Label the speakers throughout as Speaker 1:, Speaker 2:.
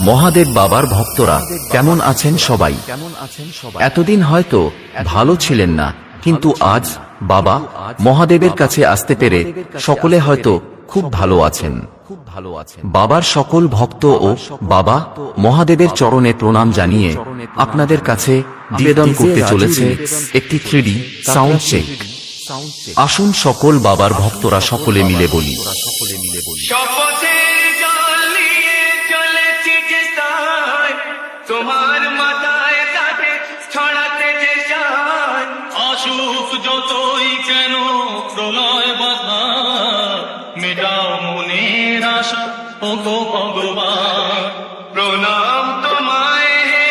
Speaker 1: মহাদেব বাবার ভক্তরা কেমন আছেন সবাই? এতদিন হয়তো ভালো ছিলেন না, কিন্তু আজ বাবা মহাদেবের কাছে আসতে পেরে সকলে হয়তো খুব ভালো আছেন। খুব ভালো আছেন বাবার সকল ভক্ত ও বাবা মহাদেবের চরণে প্রণাম জানিয়ে আপনাদের কাছে নিবেদন করতে চলেছে একটি থ্রিডি সাউন্ড চেক। আসুন সকল বাবার ভক্তরা সকলে মিলে বলি।
Speaker 2: সকলে মিলে জল তোমার মাথায় তাকে ছড়াতে যে চাই
Speaker 3: আসুক যতই কেন প্রলয় বাধা, মেটাও মনের আশা ও গো ভগবান।
Speaker 2: প্রণাম তোমায় হে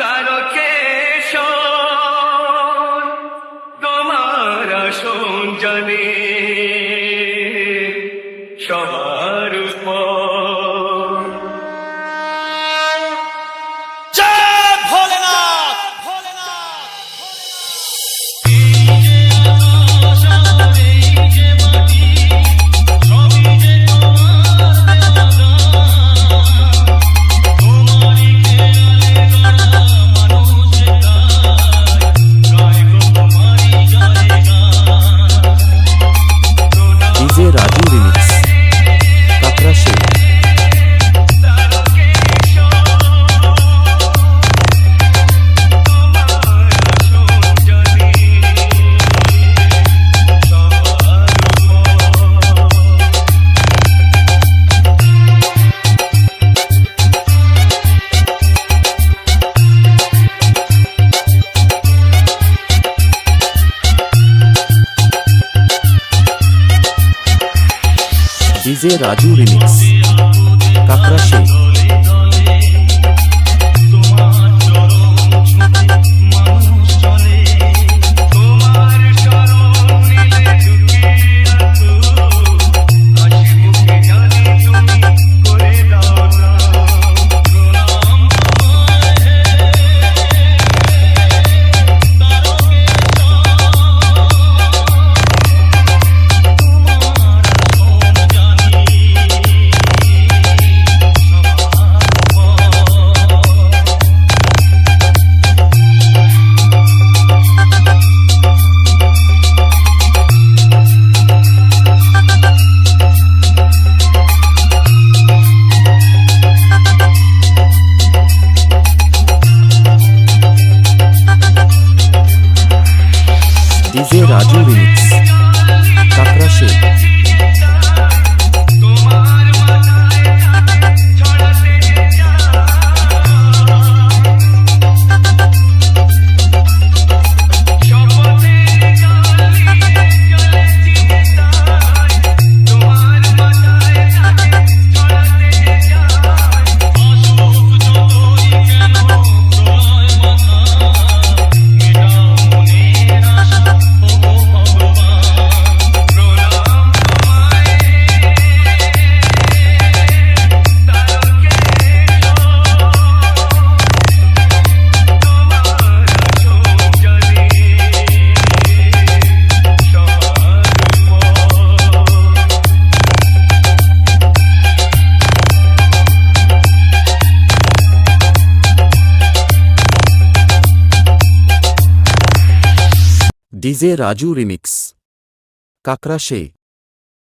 Speaker 2: তারকেশ্বর, তোমার আসন জানে
Speaker 1: DJ Raju remix. Kakra Sheikh Raju remix Kakra DJ Raju remix. Kakra Sheikh